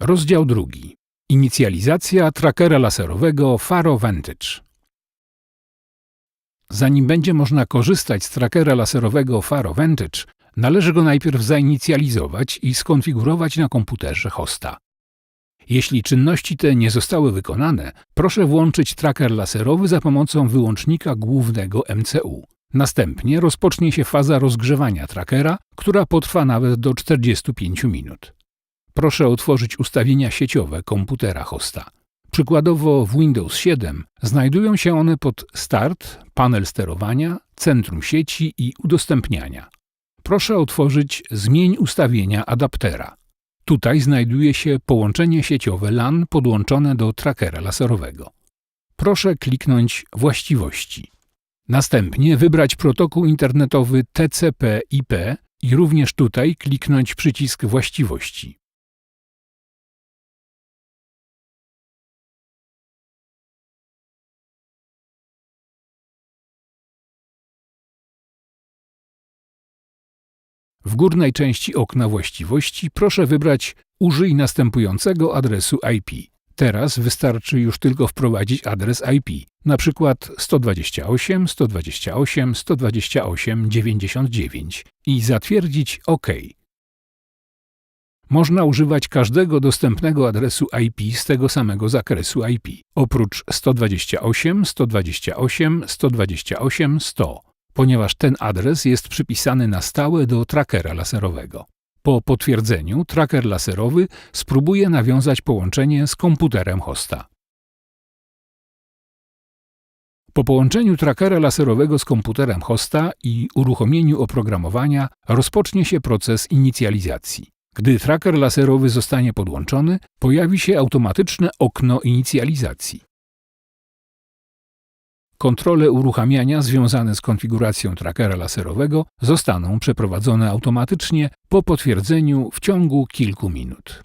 Rozdział drugi. Inicjalizacja trackera laserowego Faro Vantage. Zanim będzie można korzystać z trackera laserowego Faro Vantage, należy go najpierw zainicjalizować i skonfigurować na komputerze hosta. Jeśli czynności te nie zostały wykonane, proszę włączyć tracker laserowy za pomocą wyłącznika głównego MCU. Następnie rozpocznie się faza rozgrzewania trackera, która potrwa nawet do 45 minut. Proszę otworzyć ustawienia sieciowe komputera hosta. Przykładowo w Windows 7 znajdują się one pod Start, panel sterowania, centrum sieci i udostępniania. Proszę otworzyć Zmień ustawienia adaptera. Tutaj znajduje się połączenie sieciowe LAN podłączone do trackera laserowego. Proszę kliknąć Właściwości. Następnie wybrać protokół internetowy TCP/IP i również tutaj kliknąć przycisk Właściwości. W górnej części okna właściwości proszę wybrać Użyj następującego adresu IP. Teraz wystarczy już tylko wprowadzić adres IP, na przykład 128 128 128 99 i zatwierdzić OK. Można używać każdego dostępnego adresu IP z tego samego zakresu IP, oprócz 128 128 128 100 ponieważ ten adres jest przypisany na stałe do trackera laserowego. Po potwierdzeniu tracker laserowy spróbuje nawiązać połączenie z komputerem hosta. Po połączeniu trackera laserowego z komputerem hosta i uruchomieniu oprogramowania rozpocznie się proces inicjalizacji. Gdy tracker laserowy zostanie podłączony, pojawi się automatyczne okno inicjalizacji. Kontrole uruchamiania związane z konfiguracją trackera laserowego zostaną przeprowadzone automatycznie po potwierdzeniu w ciągu kilku minut.